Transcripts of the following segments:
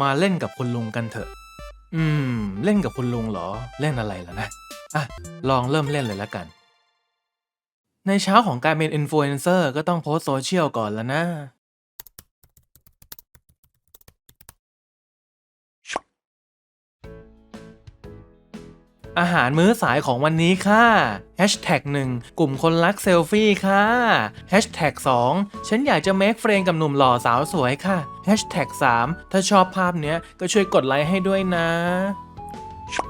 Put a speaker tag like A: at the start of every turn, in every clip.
A: มาเล่นกับคุณลุงกันเถอะ อืม เล่นกับคุณลุงเหรอ เล่นอะไรล่ะนะ อะ ลองเริ่มเล่นเลยละกัน ในเช้าของการเป็นอินฟลูเอนเซอร์ก็ต้องโพสโซเชียลก่อนแล้วนะ อาหารมื้อสายของวันนี้ค่ะ Hashtag 1กลุ่มคนรักเซลฟี่ค่ะ Hashtag 2ฉันอยากจะเมคเฟรนกับหนุ่มหล่อสาวสวยค่ะ Hashtag 3ถ้าชอบภาพเนี้ยก็ช่วยกดไลค์ให้ด้วยนะ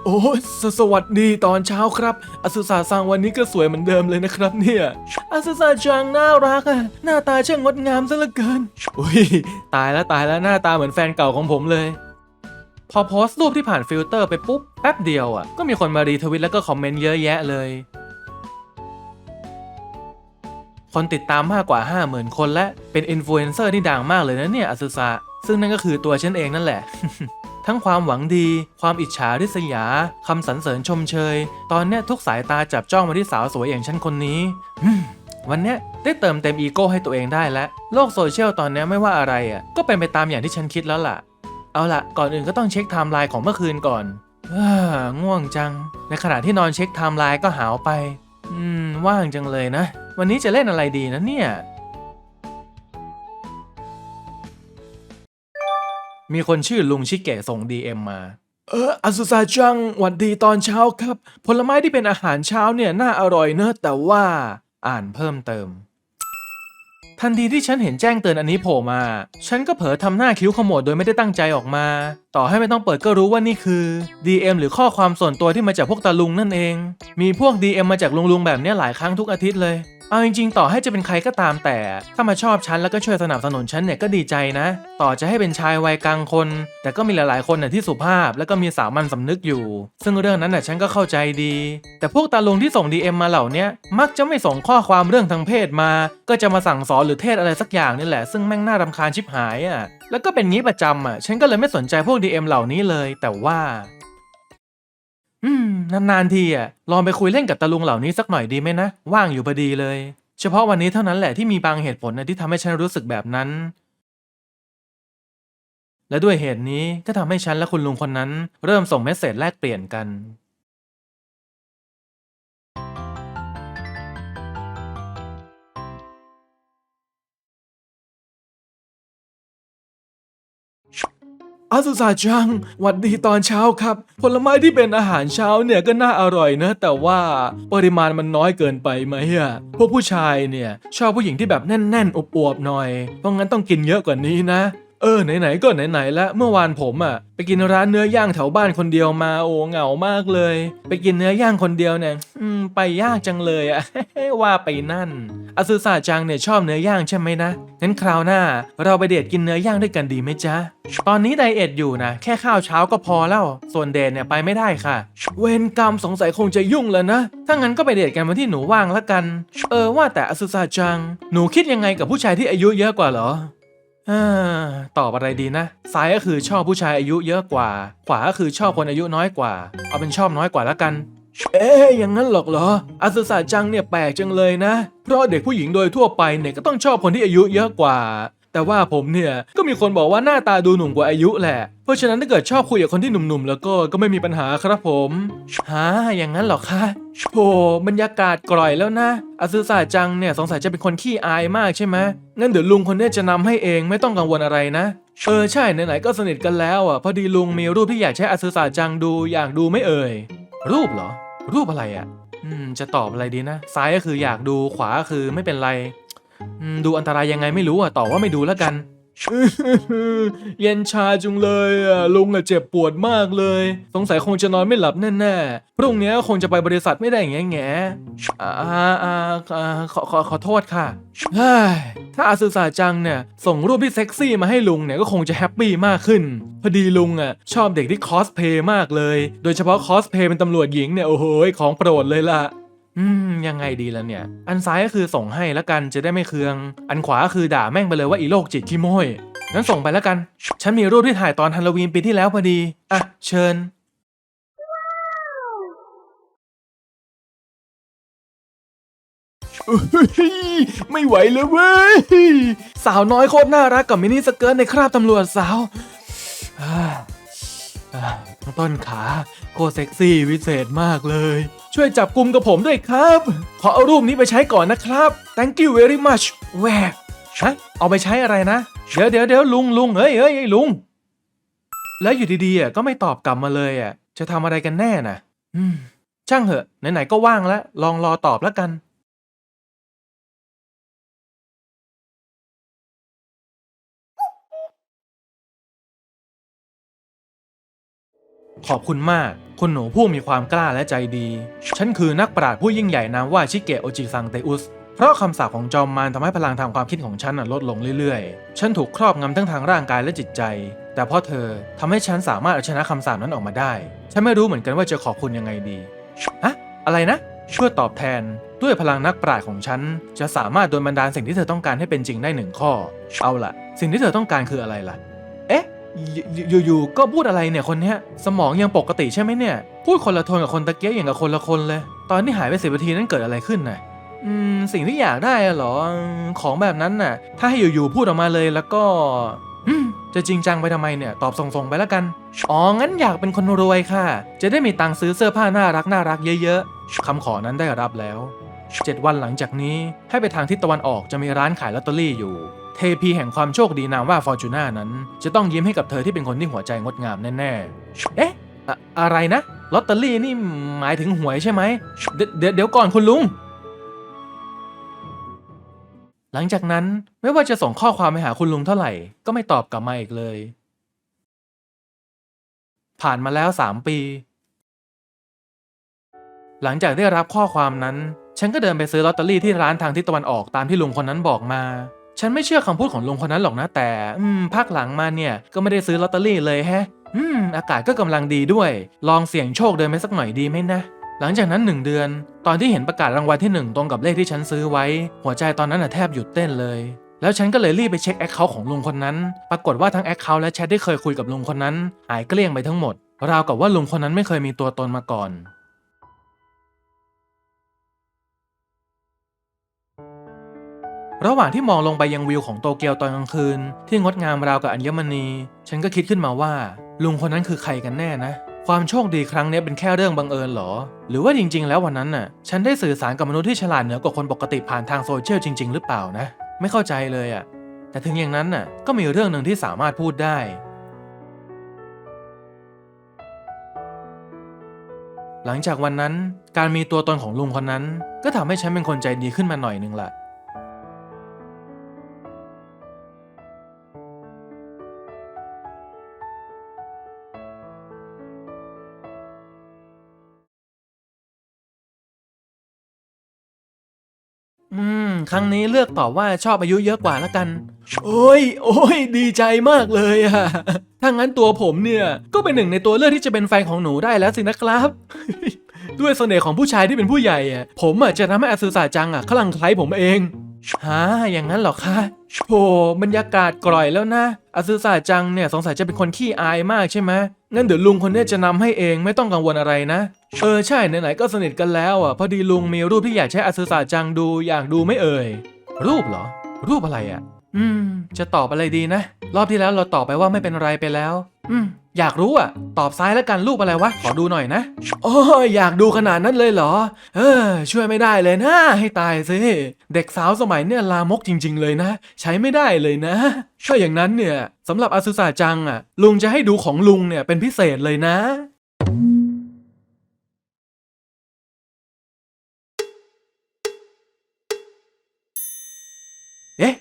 A: โอ้สสวัสดีตอนเช้าครับอสุสาซังวันนี้ก็สวยเหมือนเดิมเลยนะครับเนี่ยอสุสาจังน่ารักอะหน้าตาช่างงดงามซะเหลือเกินอุ้ยตายแล้วตายแล้วหน้าตาเหมือนแฟนเก่าของผมเลย พอโพสต์รูปที่ผ่านฟิลเตอร์ไปปุ๊บแป๊บเดียวอะก็มีคนมารีทวิตแล้วก็คอมเมนต์เยอะแยะเลย คนติดตามมากกว่า 50,000 คนและเป็นอินฟลูเอนเซอร์ที่ดังมากเลยนะเนี่ยอสุสะซึ่งนั่นก็คือตัวฉันเองนั่นแหละ ทั้งความหวังดี ความอิจฉาริษยาคำสรรเสริญชมเชย ตอนเนี้ยทุกสายตาจับจ้องมาที่สาวสวยอย่างฉันคนนี้วันเนี้ยได้เติมเต็มอีโก้ให้ตัวเองได้แล้ว โลกโซเชียลตอนเนี้ยไม่ว่าอะไรอะก็เป็นไปตามอย่างที่ฉันคิดแล้วล่ะ เอาละก่อนอื่นก็ต้องเช็คไทม์ไลน์ของเมื่อคืนก่อนอง่วงจัง ในขณะที่นอนเช็คไทม์ไลน์ก็หาวไป อืม ว่างจังเลยนะ วันนี้จะเล่นอะไรดีนะเนี่ย มีคนชื่อลุงชิเกะส่ง DM มา เอออาสุซาจังหวันดีตอนเช้าครับ ผลไม้ที่เป็นอาหารเช้าเนี่ยน่าอร่อยเนอะแต่ว่าอ่านเพิ่มเติม ทันทีที่ฉันเห็นแจ้งเตือนอันนี้โผล่มา ฉันก็เผลอทำหน้าคิ้วขมวดโดยไม่ได้ตั้งใจออกมา ต่อให้ไม่ต้องเปิดก็รู้ว่านี่คือ DM หรือข้อความส่วนตัวที่มาจากพวกตาลุงนั่นเอง มีพวก DM มาจากลุงๆแบบนี้หลายครั้งทุกอาทิตย์เลย เอาจริงๆ ต่อให้จะเป็นใครก็ตามแต่ ถ้ามาชอบฉันแล้วก็ช่วยสนับสนุนฉันเนี่ยก็ดีใจนะ ต่อจะให้เป็นชายวัยกลางคน แต่ก็มีหลายๆคนน่ะที่สุภาพ แล้วก็มีสามัญสำนึกอยู่ ซึ่งเรื่องนั้นน่ะฉันก็เข้าใจดี แต่พวกตาลุงที่ส่ง DM มาเหล่านี้มักจะไม่ส่งข้อความเรื่องทางเพศมา ก็จะมาสั่งสอนหรือเทศอะไรสักอย่างนี่แหละ ซึ่งแม่งน่ารำคาญชิบหายอะแล้วก็เป็นงี้ประจำอะฉันก็เลยไม่สนใจพวก DM เหล่านี้เลย แต่ว่า อืม นานๆทีอะ ลองไปคุยเล่นกับตาลุงเหล่านี้สักหน่อยดีไหมนะ ว่างอยู่พอดีเลย เฉพาะวันนี้เท่านั้นแหละที่มีบางเหตุผลนะที่ทำให้ฉันรู้สึกแบบนั้น และด้วยเหตุนี้ก็ทำให้ฉันและคุณลุงคนนั้น เริ่มส่งเมสเซจแลกเปลี่ยนกัน อาสุสาจังหวัดดีตอนเช้าครับ ผลไม้ที่เป็นอาหารเช้าเนี่ยก็น่าอร่อยนะ แต่ว่าปริมาณมันน้อยเกินไปไหมอะพวกผู้ชายเนี่ยชอบผู้หญิงที่แบบแน่นๆอวบๆหน่อย เพราะงั้นต้องกินเยอะกว่านี้นะ เออไหนๆก็ไหนๆแล้วเมื่อวานผมอะไปกินร้านเนื้อย่างแถวบ้านคนเดียวมาโอ้เหงามากเลย ไปกินเนื้อย่างคนเดียวเนี่ยอืมไปยากจังเลยอะว่าไปนั่นอาซือซาจังเนี่ยชอบเนื้อย่างใช่ไหมนะงั้นคราวหน้า เราไปเดทกินเนื้อย่างด้วยกันดีไหมจ๊ะตอนนี้ไดเอทอยู่นะแค่ข้าวเช้าก็พอแล้วส่วนเดทเนี่ยไปไม่ได้ค่ะ เวรกรรมสงสัยคงจะยุ่งแล้วนะถ้างั้นก็ไปเดทกันวันที่หนูว่างละกัน เออว่าแต่อาซือซาจัง หนูคิดยังไงกับผู้ชายที่อายุเยอะกว่าเหรอ ตอบอะไรดีนะ ซ้ายก็คือชอบผู้ชายอายุเยอะกว่า ขวาก็คือชอบคนอายุน้อยกว่า เอาเป็นชอบน้อยกว่าละกัน เอ๊ะอย่างนั้นหรอกเหรออาสุสาจังเนี่ยแปลกจังเลยนะ เพราะเด็กผู้หญิงโดยทั่วไปเนี่ยก็ต้องชอบคนที่อายุเยอะกว่า แต่ว่าผมเนี่ยก็มีคนบอกว่าหน้าตาดูหนุ่มกว่าอายุแหละ เพราะฉะนั้นถ้าเกิดชอบคุยกับคนที่หนุ่มๆ แล้วก็ก็ไม่มีปัญหาครับผมฮะอย่างนั้นเหรอคะโหบรรยากาศกร่อยแล้วนะอาซึสาจังเนี่ยสงสัยจะเป็นคนขี้อายมากใช่ไหมงั้นเดี๋ยวลุงคนเนี้จะนำให้เองไม่ต้องกังวลอะไรนะเออใช่ไหนๆก็สนิทกันแล้วอะพอดีลุงมีรูปที่อยากใช้อาซึสาจังดูอยากดูไม่เอ่ยรูปเหรอ รูปอะไรอะ อืม จะตอบอะไรดีนะ ซ้ายก็คืออยากดูขวาก็คือไม่เป็นไร อืมดูอันตรายยังไงไม่รู้อะต่อว่าไม่ดูแล้วกัน เย็นชาจุงเลยอะลุงอะเจ็บปวดมากเลย สงสัยคงจะนอนไม่หลับแน่ๆ พรุ่งนี้คงจะไปบริษัทไม่ได้แง่แง่อ่าอ่าอ่าขอขอขอโทษค่ะเฮ้ยถ้าอาซึสาจังเนี่ย ส่งรูปที่เซ็กซี่มาให้ลุงเนี่ยก็คงจะแฮปปี้มากขึ้น พอดีลุงอะชอบเด็กที่คอสเพย์มากเลย โดยเฉพาะคอสเพย์เป็นตำรวจหญิงเนี่ยโอ้โหของโปรดเลยล่ะ อืม ยังไงดีล่ะเนี่ย อันซ้ายก็คือส่งให้แล้วกันจะได้ไม่เคือง อันขวาก็คือด่าแม่งไปเลยว่าอีโรคจิตขี้โม้ยงั้นส่งไปแล้วกัน ฉันมีรูปที่ถ่ายตอนฮัลโลวีนปีที่แล้วพอดี อะ เชิญ ไม่ไหวเลยเว้ย สาวน้อยโคตรน่ารักกับมินิสเกิร์ตในคราบตำรวจสาวอ่าอ่าน้อง ต้นขาโคเซ็กซี่วิเศษมากเลย ช่วยจับกลุ่มกับผมด้วยครับ ขอเอารูปนี้ไปใช้ก่อนนะครับ thank you very much แหวกฮะเอาไปใช้อะไรนะ เดี๋ยวเดี๋ยวเดี๋ยวลุงลุงเฮ้ยเฮ้ยลุง แล้วอยู่ดีๆก็ไม่ตอบกลับมาเลยอะจะทำอะไรกันแน่น่ะช่างเหอะไหนๆก็ว่างแล้วลองรอตอบแล้วกัน ขอบคุณมาก คุณหนูผู้มีความกล้าและใจดี ฉันคือนักปราชญ์ผู้ยิ่งใหญ่นามว่าชิเกะโอจิซังเตอุส เพราะคำสาปของจอมมารทำให้พลังทางความคิดของฉันลดลงเรื่อยๆ ฉันถูกครอบงำทั้งทางร่างกายและจิตใจ แต่เพราะเธอทำให้ฉันสามารถเอาชนะคำสาปนั้นออกมาได้ ฉันไม่รู้เหมือนกันว่าจะขอบคุณยังไงดีฮะอะไรนะช่วยตอบแทนด้วยพลังนักปราชญ์ของฉัน จะสามารถโดนบันดาลสิ่งที่เธอต้องการให้เป็นจริงได้หนึ่งข้อ เอาล่ะ สิ่งที่เธอต้องการคืออะไรล่ะ อยู่อยู่ๆก็พูดอะไรเนี่ยคนเนี้ยสมองยังปกติใช่ไหมเนี่ย พูดคนละโทนกับคนตะเกียอย่างกับคนละคนเลย ตอนที่หายไปสิบนาทีนั้นเกิดอะไรขึ้นน่ะอืมสิ่งที่อยากได้อะเหรอของแบบนั้นน่ะ ถ้าให้อยู่ๆพูดออกมาเลยแล้วก็จะจริงจังไปทำไมเนี่ยตอบส่งๆไปแล้วกันอ๋องั้นอยากเป็นคนรวยค่ะ จะได้มีตังค์ซื้อเสื้อผ้าน่ารักน่ารักเยอะๆคำขอนั้นได้รับแล้วเจ็ดวันหลังจากนี้ให้ไปทางทิศตะวันออกจะมีร้านขายลอตเตอรี่อยู่ เทพีแห่งความโชคดีนามว่าฟอร์จูน่านั้น จะต้องยิ้มให้กับเธอที่เป็นคนที่หัวใจงดงามแน่ๆ เอ๊ะอะอะไรนะลอตเตอรี่นี่หมายถึงหวยใช่ไหมเดี๋ยวเดี๋ยวเดี๋ยวก่อนคุณลุง หลังจากนั้นไม่ว่าจะส่งข้อความไปหาคุณลุงเท่าไหร่ ก็ไม่ตอบกลับมาอีกเลย ผ่านมาแล้วสามปี หลังจากได้รับข้อความนั้น ฉันก็เดินไปซื้อลอตเตอรี่ที่ร้านทางทิศตะวันออกตามที่ลุงคนนั้นบอกมา ฉันไม่เชื่อคำพูดของลุงคนนั้นหรอกนะแต่ อืมพักหลังมาเนี่ยก็ไม่ได้ซื้อลอตเตอรี่เลยแฮะ อืม อากาศก็กำลังดีด้วย ลองเสี่ยงโชคเดินไปสักหน่อยดีไหมนะ หลังจากนั้นหนึ่งเดือน ตอนที่เห็นประกาศรางวัลที่หนึ่งตรงกับเลขที่ฉันซื้อไว้ หัวใจตอนนั้นน่ะแทบหยุดเต้นเลย แล้วฉันก็เลยรีบไปเช็คแอคเคาท์ของลุงคนนั้น ปรากฏว่าทั้งแอคเคาท์และแชทที่เคยคุยกับลุงคนนั้น หายเกลี้ยงไปทั้งหมดราวกับว่าลุงคนนั้นไม่เคยมีตัวตนมาก่อน ระหว่างที่มองลงไปยังวิวของโตเกียวตอนกลางคืน ที่งดงามราวกับอัญมณี ฉันก็คิดขึ้นมาว่า ลุงคนนั้นคือใครกันแน่นะ ความโชคดีครั้งนี้เป็นแค่เรื่องบังเอิญหรอ หรือว่าจริง ๆ แล้ววันนั้นน่ะ ฉันได้สื่อสารกับมนุษย์ที่ฉลาดเหนือกว่าคนปกติผ่านทางโซเชียลจริง ๆ หรือเปล่านะ ไม่เข้าใจเลยอะ่ะ แต่ถึงอย่างนั้นน่ะ ก็มีเรื่องหนึ่งที่สามารถพูดได้ หลังจากวันนั้น การมีตัวตนของลุงคนนั้น ก็ทำให้ฉันเป็นคนใจดีขึ้นมาหน่อยนึงละอื ครั้งนี้เลือกตอบว่าชอบอายุเยอะกว่าแล้วกัน โอ้ย โอ้ย ดีใจมากเลยอะถ้างั้นตัวผมเนี่ย ก็เป็นหนึ่งในตัวเลือกที่จะเป็นแฟนของหนูได้แล้วสินะครับ ด้วยเสน่ห์ของผู้ชายที่เป็นผู้ใหญ่อะผมอะจะทำให้อาซูซาจังอะคลั่งไคล้ผมเองฮะอย่างนั้นเหรอคะโอ้บรรยากาศกร่อยแล้วนะอาซูซาจังเนี่ยสงสัยจะเป็นคนขี้อายมากใช่ไหม งั้นเดี๋ยวลุงคนนี้จะนำให้เองไม่ต้องกังวลอะไรนะ เออใช่ไหนๆก็สนิทกันแล้วอะพอดีลุงมีรูปที่อยากใช้อาซูซาจังดูอยากดูไม่เอ่ย รูปเหรอ รูปอะไรอะ อืม จะตอบอะไรดีนะ รอบที่แล้วเราตอบไปว่าไม่เป็นไรไปแล้ว อืม อยากรู้อะ ตอบซ้ายแล้วกันรูปอะไรวะ ขอดูหน่อยนะโอ้ยอยากดูขนาดนั้นเลยเหรอ เออ ช่วยไม่ได้เลยนะ ให้ตายสิ เด็กสาวสมัยเนี่ยลามกจริง ๆ เลยนะ ใช้ไม่ได้เลยนะถ้าอย่างนั้นเนี่ยสำหรับอาซุสาจังอะ ลุงจะให้ดูของลุงเนี่ยเป็นพิเศษเลยนะเอ๊ะ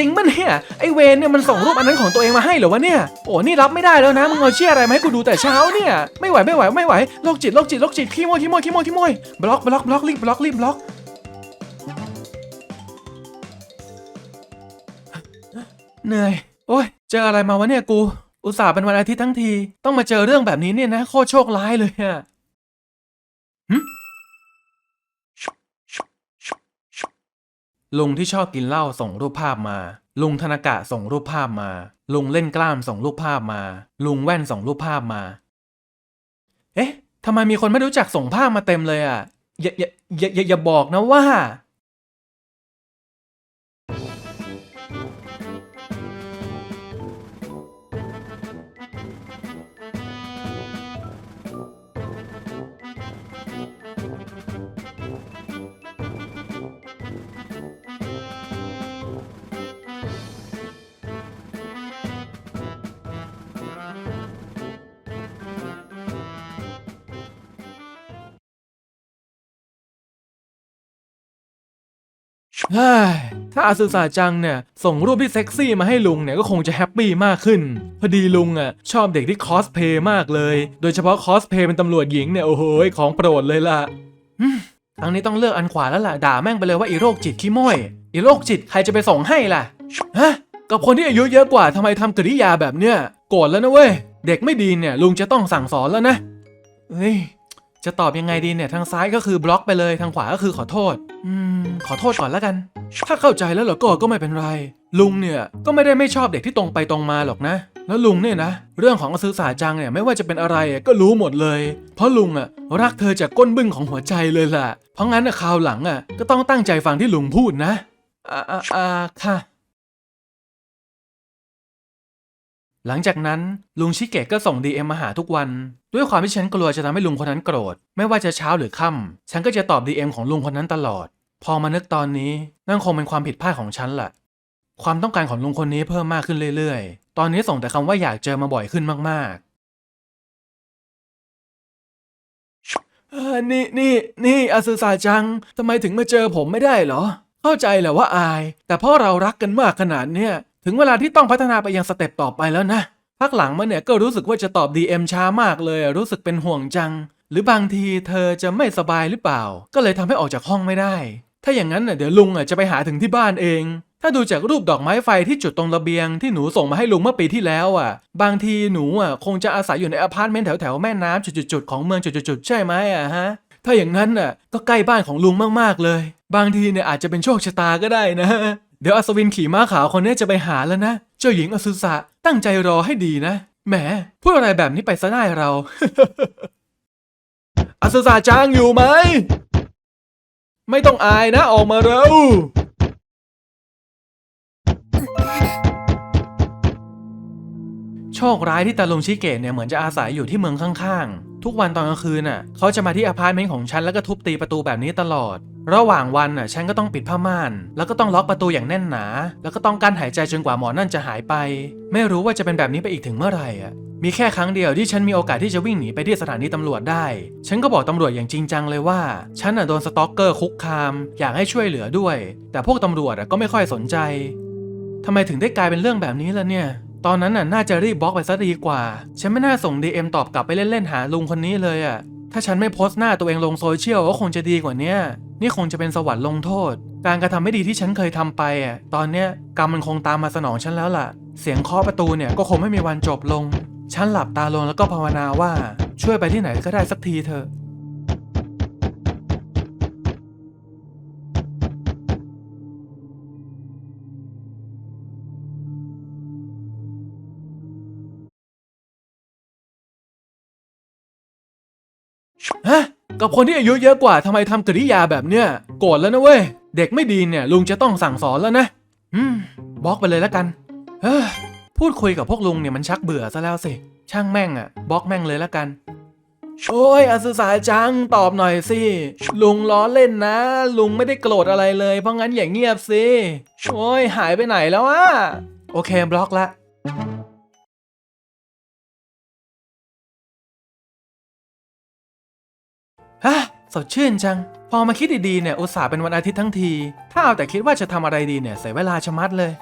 A: ริงปะเนี่ยไอเวนเนี่ยมันส่งรูปอันนั้นของตัวเองมาให้เหรอวะเนี่ยโอ้นี่รับไม่ได้แล้วนะมึงเอาเชี่ยอะไรมาให้กูดูแต่เช้าเนี่ยไม่ไหวไม่ไหวไม่ไหวโรคจิตโรคจิตโรคจิตขี้โมยขี้โมยขี้โมยขี้โมยบล็อกบล็อกบล็อกรีบบล็อกรีบบล็อกเหนื่อยโอ้ยเจออะไรมาวะเนี่ยกูอุตส่าห์เป็นวันอาทิตย์ทั้งที ต้องมาเจอเรื่องแบบนี้เนี่ยนะ โคตรโชคร้ายเลยอะหึ ลุงที่ชอบกินเหล้าส่งรูปภาพมา ลุงธนากะส่งรูปภาพมา ลุงเล่นกล้ามส่งรูปภาพมา ลุงแว่นส่งรูปภาพมา เอ๊ะทำไมมีคนไม่รู้จักส่งภาพมาเต็มเลยอะอย่าอย่าอย่าอย่าอย่าบอกนะว่า เฮ้ยถ้าอาซึสาจังเนี่ยส่งรูปที่เซ็กซี่มาให้ลุงเนี่ยก็คงจะแฮปปี้มากขึ้น พอดีลุงอะชอบเด็กที่คอสเพย์มากเลย โดยเฉพาะคอสเพย์เป็นตำรวจหญิงเนี่ยโอ้โหของโปรดเลยล่ะครั้งนี้ต้องเลือกอันขวาแล้วล่ะด่าแม่งไปเลยว่าอีโรคจิตขี้โม้ยอีโรคจิตใครจะไปส่งให้ล่ะฮะกับคนที่อายุเยอะกว่าทำไมทำกริยาแบบเนี้ยโกรธแล้วนะเว้ยเด็กไม่ดีเนี่ยลุงจะต้องสั่งสอนแล้วนะเฮ้ย จะตอบยังไงดีเนี่ย ทางซ้ายก็คือบล็อกไปเลย ทางขวาก็คือขอโทษ อืม ขอโทษก่อนแล้วกัน ถ้าเข้าใจแล้วเหรอก็ก็ไม่เป็นไร ลุงเนี่ยก็ไม่ได้ไม่ชอบเด็กที่ตรงไปตรงมาหรอกนะ แล้วลุงเนี่ยนะ เรื่องของอซื้อสาจังเนี่ยไม่ว่าจะเป็นอะไรอะก็รู้หมดเลย เพราะลุงอะรักเธอจากก้นบึ้งของหัวใจเลยล่ะ เพราะงั้นอะคราวหลังอะก็ต้องตั้งใจฟังที่ลุงพูดนะอ่าอ่าอ่าค่ะ หลังจากนั้นลุงชิเกะก็ส่ง DM มาหาทุกวัน ด้วยความที่ฉันกลัวจะทำให้ลุงคนนั้นโกรธ ไม่ว่าจะเช้าหรือค่ำฉันก็จะตอบ DM ของลุงคนนั้นตลอด พอมานึกตอนนี้นั่นคงเป็นความผิดพลาดของฉันแหละความต้องการของลุงคนนี้เพิ่มมากขึ้นเรื่อยๆ ตอนนี้ส่งแต่คำว่าอยากเจอมาบ่อยขึ้นมากๆเออนี่นี่นี่อาซึสาจังทำไมถึงมาเจอผมไม่ได้เหรอ เข้าใจแหละว่าอาย แต่เพราะเรารักกันมากขนาดเนี้ย ถึงเวลาที่ต้องพัฒนาไปยังสเต็ปต่อไปแล้วนะพักหลังมาเนี่ยก็รู้สึกว่าจะตอบ DM ช้ามากเลย รู้สึกเป็นห่วงจัง หรือบางทีเธอจะไม่สบายหรือเปล่า ก็เลยทำให้ออกจากห้องไม่ได้ ถ้าอย่างนั้นเดี๋ยวลุงจะไปหาถึงที่บ้านเอง ถ้าดูจากรูปดอกไม้ไฟที่จุดตรงระเบียงที่หนูส่งมาให้ลุงเมื่อปีที่แล้วอะ บางทีหนูอะคงจะอาศัยอยู่ในอพาร์ตเมนต์แถวแถวๆแม่น้ำจุดๆของเมืองจุดๆใช่ไหมอะฮะ ถ้าอย่างนั้นน่ะก็ใกล้บ้านของลุงมากๆเลย บางทีเนี่ยอาจจะเป็นโชคชะตาก็ได้นะ เดี๋ยวอัศวินขี่ม้าขาวคนนี้จะไปหาแล้วนะ เจ้าหญิงอสุสะตั้งใจรอให้ดีนะ แหม พูดอะไรแบบนี้ไปซะได้เรา อสุสะจางอยู่ไหม ไม่ต้องอายนะ ออกมาเร็ว โชคร้ายที่ตาลุงชิเกะเนี่ยเหมือนจะอาศัยอยู่ที่เมืองข้างๆ ทุกวันตอนกลางคืนน่ะเขาจะมาที่อพาร์ตเมนต์ของฉันแล้วก็ทุบตีประตูแบบนี้ตลอด ระหว่างวันน่ะฉันก็ต้องปิดผ้าม่าน แล้วก็ต้องล็อกประตูอย่างแน่นหนา แล้วก็ต้องกั้นหายใจจนกว่าหมอนั่นจะหายไป ไม่รู้ว่าจะเป็นแบบนี้ไปอีกถึงเมื่อไหร่อะมีแค่ครั้งเดียวที่ฉันมีโอกาสที่จะวิ่งหนีไปที่สถานีตำรวจได้ ฉันก็บอกตำรวจอย่างจริงจังเลยว่า ฉันน่ะโดนสตอกเกอร์คุกคาม อยากให้ช่วยเหลือด้วย แต่พวกตำรวจอะก็ไม่ค่อยสนใจทำไมถึงได้กลายเป็นเรื่องแบบนี้ล่ะเนี่ย ตอนนั้นน่ะน่าจะรีบบล็อกไปซะดีกว่า ฉันไม่น่าส่ง DM ตอบกลับไปเล่นๆหาลุงคนนี้เลยอะ่ะ ถ้าฉันไม่โพสต์หน้าตัวเองลงโซเชียลก็คงจะดีกว่านี้นี่คงจะเป็นสวรรค์ลงโทษ การกระทำไม่ดีที่ฉันเคยทำไปอะ ตอนเนี้ยกรรมมันคงตามมาสนองฉันแล้วล่ะ เสียงเคาะประตูเนี่ยก็คงไม่มีวันจบลง ฉันหลับตาลงแล้วก็ภาวนาว่าช่วยไปที่ไหนก็ได้สักทีเถอะ กับคนที่อายุเยอะกว่าทำไมทำกริยาแบบเนี้ยโกรธแล้วนะเว้ย เด็กไม่ดีเนี่ยลุงจะต้องสั่งสอนแล้วนะ อืมบล็อกไปเลยแล้วกัน เฮ้ยพูดคุยกับพวกลุงเนี่ยมันชักเบื่อซะแล้วสิ ช่างแม่งอะบล็อกแม่งเลยแล้วกัน โอ้ยอาสุสาจังตอบหน่อยสิ ลุงล้อเล่นนะ ลุงไม่ได้โกรธอะไรเลย เพราะงั้นอย่างเงียบสิ โอ้ยหายไปไหนแล้วอะโอเคบล็อกละ ฮะสดชื่นจัง พอมาคิดดีๆเนี่ยอุตส่าห์เป็นวันอาทิตย์ทั้งที ถ้าเอาแต่คิดว่าจะทำอะไรดีเนี่ยเสียเวลาชะมัดเลย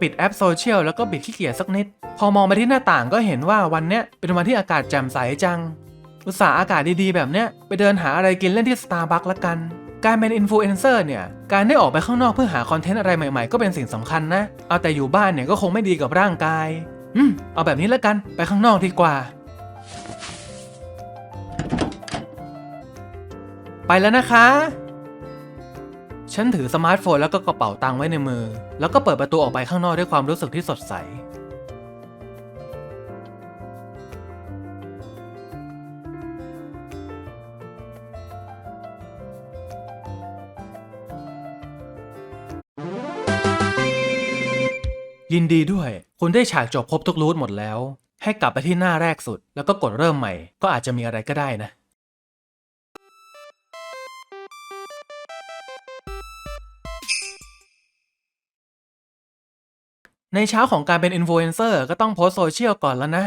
A: ปิดแอปโซเชียลแล้วก็บิดขี้เกียจสักนิด พอมองไปที่หน้าต่างก็เห็นว่าวันเนี้ยเป็นวันที่อากาศแจ่มใสจัง อุตส่าห์อากาศดีๆแบบเนี้ยไปเดินหาอะไรกินเล่นที่สตาร์บัคละกัน การเป็นอินฟลูเอนเซอร์เนี่ย การได้ออกไปข้างนอกเพื่อหาคอนเทนต์อะไรใหม่ๆ ก็เป็นสิ่งสำคัญนะ เอาแต่อยู่บ้านเนี่ยก็คงไม่ดีกับร่างกาย อืม เอาแบบนี้ละกัน ไปข้างนอกดีกว่า ไปแล้วนะคะ ฉันถือสมาร์ทโฟนแล้วก็กระเป๋าตังค์ไว้ในมือ แล้วก็เปิดประตูออกไปข้างนอกด้วยความรู้สึกที่สดใส ยินดีด้วย คุณได้ฉากจบครบทุกรูทหมดแล้ว ให้กลับไปที่หน้าแรกสุด แล้วก็กดเริ่มใหม่ ก็อาจจะมีอะไรก็ได้นะ ในเช้าของการเป็นอินฟลูเอนเซอร์ก็ต้องโพสโซเชียลก่อนแล้วนะ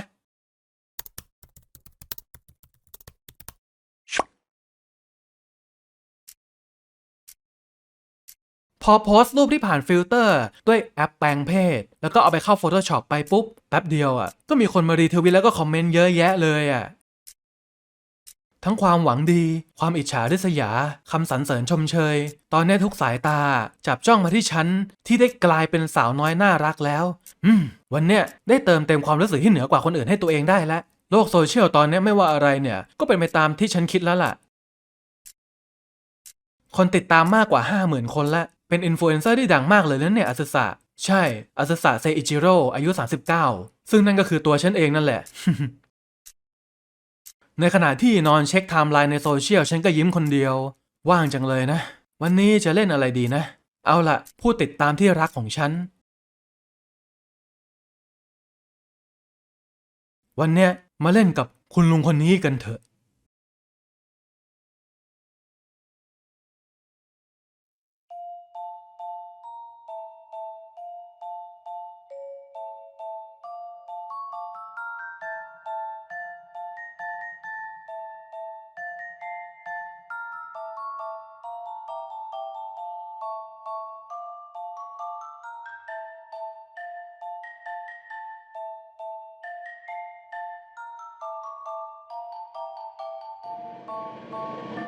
A: พพอโพสต์รูปที่ผ่านฟิลเตอร์ ด้วยแอปแปลงเพศ แล้วก็เอาไปเข้า Photoshop ไปปุ๊บ แป๊บเดียวอะ่ะ ก็มีคนมารีทวิตแล้วก็คอมเมนต์เยอะแยะเลยอะ่ะ ทั้งความหวังดี ความอิจฉาริษยาคำสรรเสริญชมเชย ตอนนี้ทุกสายตา จับจ้องมาที่ฉัน ที่ได้กลายเป็นสาวน้อยน่ารักแล้ว อืม วันเนี้ยได้เติมเต็มความรู้สึกที่เหนือกว่าคนอื่นให้ตัวเองได้แล้วโลกโซเชียลตอนนี้ไม่ว่าอะไรเนี่ย ก็เป็นไปตามที่ฉันคิดแล้วล่ะ คนติดตามมากกว่า 50,000 คนละ เป็นอินฟลูเอนเซอร์ที่ดังมากเลยนะเนี่ยอาซึสะใช่อาซึสะเซอิจิโร่อายุ 39 ซึ่งนั่นก็คือตัวฉันเองนั่นแหละ ในขณะที่นอนเช็คไทม์ไลน์ในโซเชียลฉันก็ยิ้มคนเดียว ว่างจังเลยนะ วันนี้จะเล่นอะไรดีนะ เอาละผู้ติดตามที่รักของฉัน วันเนี้ยมาเล่นกับคุณลุงคนนี้กันเถอะ Thank you.